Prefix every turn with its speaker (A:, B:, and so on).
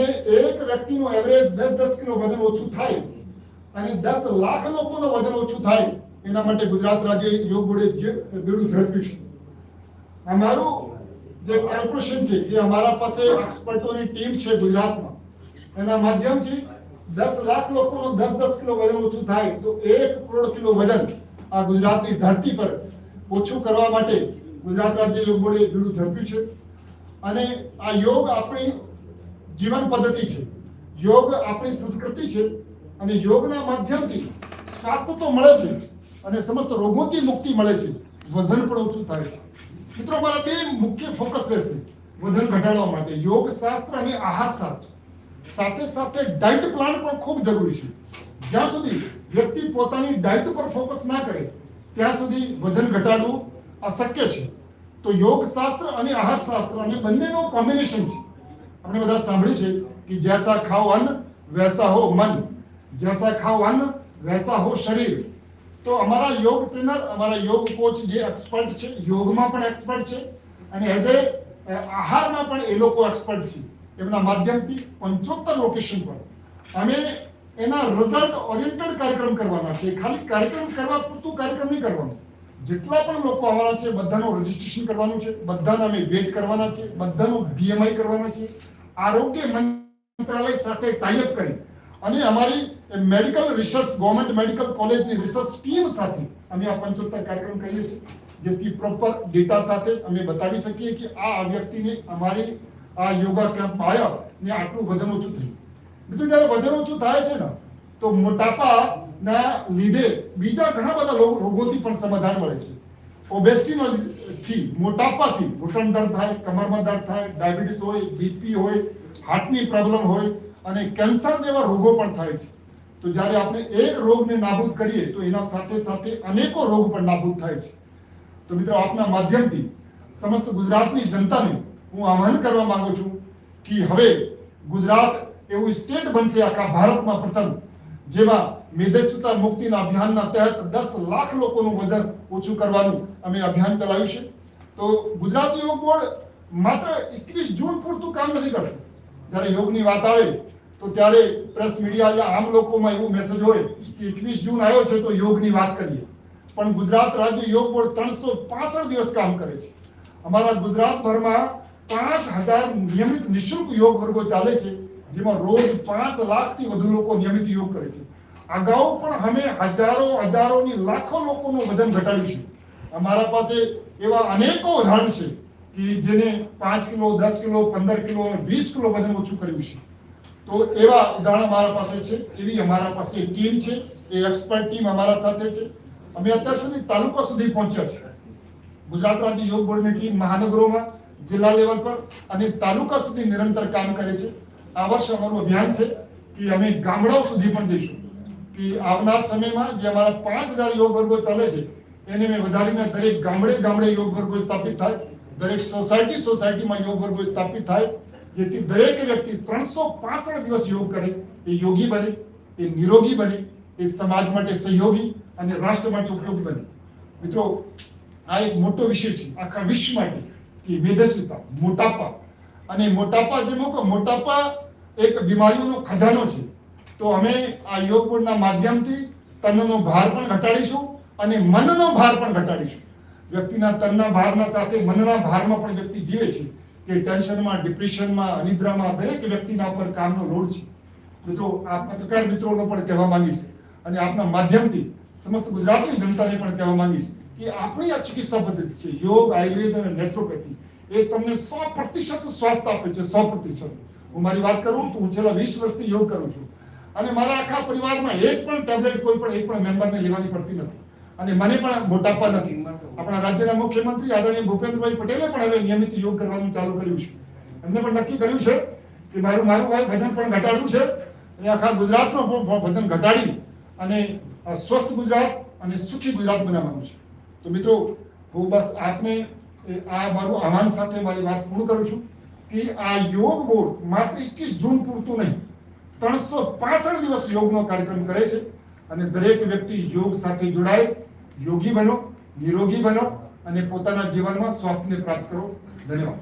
A: અને એક વ્યક્તિનું એવરેજ દસ દસ કિલો વજન ઓછું થાય અને દસ લાખ લોકોનું વજન ઓછું થાય, એના માટે ગુજરાત રાજ્ય યોગ બોર્ડે બેડું ઝડપ્યું છે. અમારું જે કેલ્ક્યુલેશન છે, જે અમારા પાસે એક્સપર્ટોની ટીમ છે ગુજરાતમાં, એના માધ્યમથી દસ લાખ લોકોનું દસ દસ કિલો વજન ઓછું થાય, તો એક કરોડ કિલો વજન આ ગુજરાતની ધરતી પર ઓછું કરવા માટે ગુજરાત રાજ્ય યોગ બોર્ડે બીડું ઝડપ્યું છે. અને આ યોગ આપણી જીવન પદ્ધતિ છે. યોગ આપણી સંસ્કૃતિ છે અને યોગના માધ્યમથી સ્વાસ્થ્ય તો મળે છે અને સમસ્ત રોગોથી મુક્તિ મળે છે. વજન પણ ઓછું થાય છે. મિત્રો મારા બે મુખ્ય ફોકસ રહેશે વજન ઘટાડવા માટે. યોગ શાસ્ત્ર અને આહાર શાસ્ત્ર. સાથે સાથે ડાયટ પ્લાન પણ ખૂબ જરૂરી છે. જ્યાં સુધી વ્યક્તિ પોતાની ડાયટ ઉપર ફોકસ ના કરે, ત્યાં સુધી વજન ઘટાડવું અશક્ય છે. તો યોગ શાસ્ત્ર અને આહાર શાસ્ત્ર અને બંનેનો કોમ્બિનેશન છે. આપણે બધા સાંભળ્યું છે કે જૈસા ખાઓ અન્ન વૈસા હો મન. જૈસા ખાઓ અન્ન વૈસા હો શરીર. તો અમારા યોગ ટ્રેનર, અમારા યોગ કોચ જે એક્સપર્ટ છે, યોગમાં પણ એક્સપર્ટ છે અને એઝ એ આહારમાં પણ એ લોકો એક્સપર્ટ છે. એમના માધ્યમથી પંચોતેર લોકેશન પર. અમે એના રિઝલ્ટ ઓરિએન્ટેડ કાર્યક્રમ કરવાના છે. ખાલી કાર્યક્રમ કરવા પૂરતું કાર્યક્રમ નહીં કરવાનું. જેટલા પણ લોકો આવવાના છે, બધાનું રજીસ્ટ્રેશન કરવાનું છે, બધાને અમે વેટ કરવાના છે, બધાનું બીએમઆઈ કરવાના છે. આરોગ્ય મંત્રાલય સાથે ટાઈઅપ કરી અને અમારી મેડિકલ રિસર્ચ ગવર્મેન્ટ મેડિકલ કોલેજની રિસર્ચ ટીમ સાથે અમે આ પંચોતેર કાર્યક્રમ કરીએ છીએ, જેથી પ્રોપર ડેટા સાથે અમે બતાવી શકીએ કે આ વ્યક્તિને અમારી આ યોગા કેમ્પ આવ્યા ને આટલું વજન ઓછું થયું. મિત્રો, જ્યારે વજન ઓછું થાય છે ને, તો મોટાપાના લીધે બીજા ઘણા બધા રોગોથી પણ સમાધાન મળે છે. ઓબેસ્ટીનો થી મોટાપાથી ઘૂંટણ દર્દ થાય, કમરમાં દર્દ થાય, ડાયાબિટીસ હોય બીપી હોય, હાર્ટની પ્રોબ્લેમ હોય અને કેન્સર જેવા રોગો પણ થાય છે. તો જ્યારે આપણે એક રોગને નાબૂદ કરીએ તો એના સાથે સાથે અનેકો રોગ પણ નાબૂદ થાય છે. તો મિત્રો આપના માધ્યમથી સમસ્ત ગુજરાતની જનતાને હું આહ્વાન કરવા માંગુ છું કે હવે ગુજરાત એવું સ્ટેટ બનશે આખા ભારતમાં પ્રથમ જેમાં મેદસ્વીતા મુક્તિના અભિયાનના તહેત દસ લાખ લોકોનું વજન ઓછું કરવાનું અમે અભિયાન ચલાવ્યું છે. તો ગુજરાત યોગ બોર્ડ માત્ર એકવીસ જૂન પૂરતું કામ નથી કરતું જ્યારે યોગની વાત આવે, તો ત્યારે પ્રેસ મીડિયા યા આમ લોકોમાં એવું મેસેજ હોય કે એકવીસ જૂન આવ્યો છે તો યોગની વાત કરીએ. પણ ગુજરાત રાજ્ય યોગ બોર્ડ ત્રણસો પાસઠ દિવસ કામ કરે છે. અમારા ગુજરાતભરમાં પાંચ હજાર નિયમિત નિઃશુલ્ક યોગ વર્ગો ચાલે છે, જેમાં રોજ પાંચ લાખથી વધુ લોકો નિયમિત યોગ કરે છે. અગાઉ પણ અમે હજારો હજારોની લાખો લોકોનું વજન ઘટાડ્યું છે. અમારા પાસે એવા અનેકો ઉદાહરણ છે કે જેને પાંચ કિલો, દસ કિલો, પંદર કિલો અને વીસ કિલો વજન ઓછું કર્યું છે. તો એવા ઉદાહરણ અમારા પાસે છે, એવી અમારા પાસે ટીમ છે, એ એક્સપર્ટ ટીમ અમારા સાથે છે. અમે અત્યાર સુધી તાલુકા સુધી પહોંચ્યા છે ગુજરાત રાજ્ય યોગ બોર્ડની ટીમ મહાનગરોમાં જિલ્લા લેવલ પર અને તાલુકા સુધી નિરંતર કામ કરે છે. આ વર્ષે અમારું અભિયાન છે કે અમે ગામડાઓ સુધી પણ જઈશું. કે આવનાર સમયમાં જે અમારા પાંચ હજાર યોગ વર્ગો ચાલે છે, એને મેં વધારીને દરેક ગામડે ગામડે યોગ વર્ગો સ્થાપિત થાય. દરેક સોસાયટી સોસાયટીમાં યોગ વર્ગો સ્થાપિત થાય, જેથી દરેક વ્યક્તિ ત્રણસો પાસઠ દિવસ યોગ કરે, એ યોગી બને, એ નિરોગી બને, એ સમાજ માટે સહયોગી અને રાષ્ટ્ર માટે ઉપયોગી બને. મિત્રો, આ એક મોટો વિષય છે, આખા વિશ્વ માટે. કે મેદસ્વીતા, મોટાપા. અને મોટાપા જે મોટાપા એક બીમારીઓનો ખજાનો છે. તો અમે આ યોગ બોર્ડના માધ્યમથી તનનો ભાર પણ ઘટાડીશું અને મનનો ભાર પણ ઘટાડીશું. વ્યક્તિના તનના ભારના સાથે મનના ભારમાં પણ વ્યક્તિ જીવે છે કે ટેન્શનમાં, ડિપ્રેશનમાં, અનિદ્રામાં દરેક વ્યક્તિના પર કામનો લોડ છે. મિત્રો આ પત્રકાર મિત્રોનો પણ કહેવા માંગીશ અને આપના માધ્યમથી સમસ્ત ગુજરાતની જનતાને પણ કહેવા માંગીશ કે આપણી આ ચિકિત્સા પદ્ધતિ છે, યોગ, આયુર્વેદ અને નેચરોપેથી એ તમને સો પ્રતિશત સ્વાસ્થ્ય આપે છે, સો પ્રતિશત. હું મારી વાત કરું તો હું છેલ્લા વીસ વર્ષથી યોગ કરું છું. અને મારા આખા પરિવારમાં એક પણ ટેબ્લેટ કોઈ પણ એક પણ મેમ્બરને લેવાની પડતી નથી. અને મને પણ મોટાપા નથી. આપણા રાજ્યના મુખ્યમંત્રી આદરણીય ભૂપેન્દ્રભાઈ પટેલે પણ હવે નિયમિત યોગ કરવાનું ચાલુ કર્યું છે. એમને પણ નક્કી કર્યું છે કે મારું મારું વજન પણ ઘટાડવું છે. અને આખા ગુજરાતમાં વજન ઘટાડી અને સ્વસ્થ ગુજરાત અને સુખી ગુજરાત બનાવવાનું છે. તો મિત્રો, હું બસ આપને આ મારું આહવાન સાથે મારી વાત પૂર્ણ કરું છું કે આ યોગ બોર્ડ માત્ર એકવીસ જૂન પૂરતું નહીં. ત્રણસો પાસઠ દિવસ યોગનો કાર્યક્રમ કરે છે અને દરેક વ્યક્તિ યોગ સાથે જોડાય યોગી બનો નિરોગી બનો અને પોતાના જીવનમાં સ્વાસ્થ્યને પ્રાપ્ત કરો ધન્યવાદ